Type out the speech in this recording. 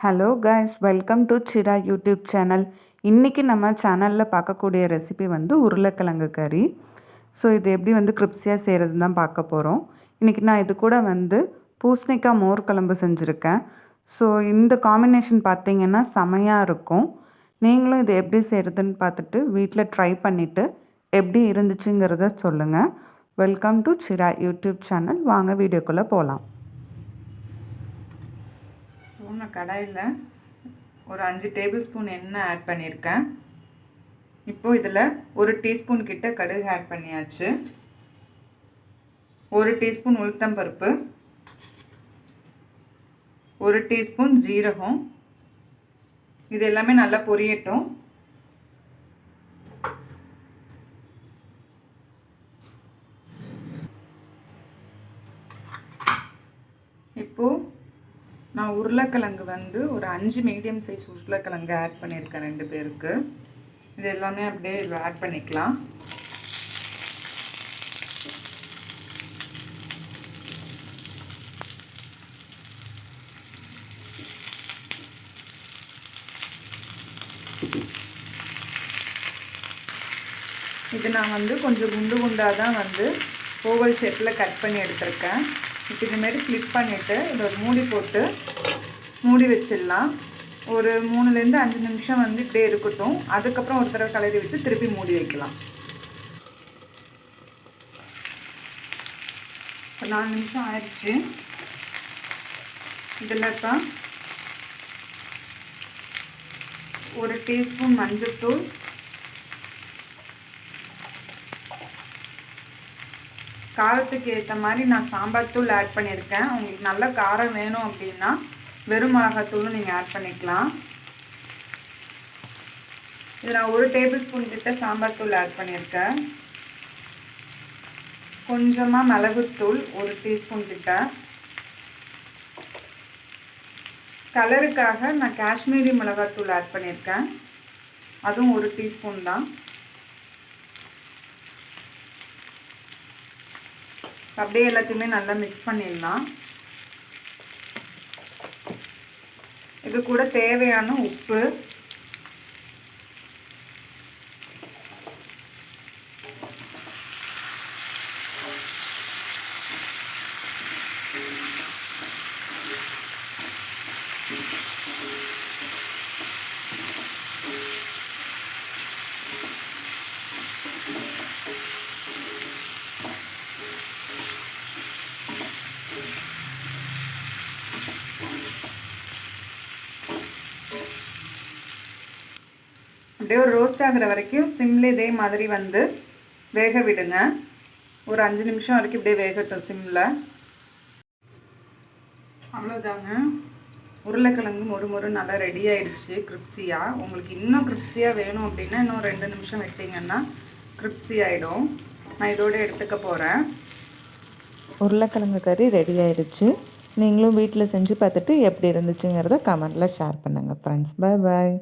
Hello guys welcome to Sira YouTube channel இன்றைக்கி நம்ம சேனலில் பார்க்கக்கூடிய ரெசிபி வந்து உருளைக்கிழங்கு கறி. ஸோ இது எப்படி வந்து கிரிப்ஸியாக செய்கிறது தான் பார்க்க போகிறோம் இன்றைக்கி நான் இது கூட வந்து பூசணிக்காய் மோர் குழம்பு செஞ்சுருக்கேன். ஸோ இந்த காம்பினேஷன் பார்த்திங்கன்னா செமையாக இருக்கும். நீங்களும் இது எப்படி செய்கிறதுன்னு பார்த்துட்டு வீட்டில் ட்ரை பண்ணிவிட்டு எப்படி இருந்துச்சுங்கிறத சொல்லுங்கள் welcome to Sira YouTube channel வாங்க வீடியோக்குள்ளே போகலாம் நான் கடாயில் ஒரு அஞ்சு டேபிள் ஸ்பூன் எண்ணெய் ஆட் பண்ணியிருக்கேன். இப்போது இதில் ஒரு டீஸ்பூன் கிட்ட கடுகு ஆட் பண்ணியாச்சு. ஒரு டீஸ்பூன் உளுத்தம்பருப்பு ஒரு டீஸ்பூன் ஜீரகம். இது எல்லாமே நல்லா பொரியட்டும். இப்போது நான் உருளைக்கிழங்கு வந்து ஒரு அஞ்சு மீடியம் சைஸ் உருளைக்கிழங்கு ஆட் பண்ணியிருக்கேன் ரெண்டு பேருக்கு. இது எல்லாமே அப்படியே இதில் ஆட் பண்ணிக்கலாம். இது நான் வந்து கொஞ்சம் குண்டு குண்டாக தான் வந்து ஓவல் ஷேப்பில் கட் பண்ணி எடுத்திருக்கேன். இப்போ இதுமாரி ஃப்ளிப் பண்ணிவிட்டு இதை ஒரு மூடி போட்டு மூடி வச்சிடலாம். ஒரு மூணுலேருந்து அஞ்சு நிமிஷம் வந்து இப்படியே இருக்கட்டும். அதுக்கப்புறம் ஒரு தடவை கலரி விட்டு திருப்பி மூடி வைக்கலாம். இப்போ நாலு நிமிஷம் ஆயிடுச்சு. இதில் ஒரு டீஸ்பூன் மஞ்சள் தூள் காரத்துக்கு ஏற்ற மாதிரி நான் சாம்பார் தூள் ஆட் பண்ணியிருக்கேன். உங்களுக்கு நல்ல காரம் வேணும் அப்படின்னா வெறும் மிளகாத்தூளும் நீங்கள் ஆட் பண்ணிக்கலாம். இது நான் ஒரு டேபிள் ஸ்பூன் கிட்ட சாம்பார் தூள் ஆட் பண்ணியிருக்கேன். கொஞ்சமாக மிளகுத்தூள் ஒரு டீஸ்பூன் கிட்ட. கலருக்காக நான் காஷ்மீரி மிளகாத்தூள் ஆட் பண்ணியிருக்கேன். அதுவும் ஒரு டீஸ்பூன் தான். அப்படியே எல்லாத்தையுமே நல்லா மிக்ஸ் பண்ணிடலாம். இது கூட தேவையான உப்பு. அப்படியே ஒரு ரோஸ்ட் ஆகிற வரைக்கும் சிம்மில் இதே மாதிரி வந்து வேக விடுங்க. ஒரு அஞ்சு நிமிஷம் வரைக்கும் இப்படியே வேகட்டும் சிம்மில் அவ்வளோதாங்க உருளைக்கிழங்கு மொறு மொறு நல்லா ரெடி ஆயிடுச்சு கிரிப்ஸியாக உங்களுக்கு இன்னும் கிரிப்ஸியாக வேணும் அப்படின்னா இன்னும் ரெண்டு நிமிஷம் விட்டிங்கன்னா கிரிப்ஸி ஆகிடும் நான் இதோடு எடுத்துக்க போகிறேன் உருளைக்கிழங்கு கறி ரெடி ஆயிடுச்சு. நீங்களும் வீட்டில் செஞ்சு பார்த்துட்டு எப்படி இருந்துச்சுங்கிறத கமெண்டில் ஷேர் பண்ணுங்கள் ஃப்ரெண்ட்ஸ் பாய் பாய்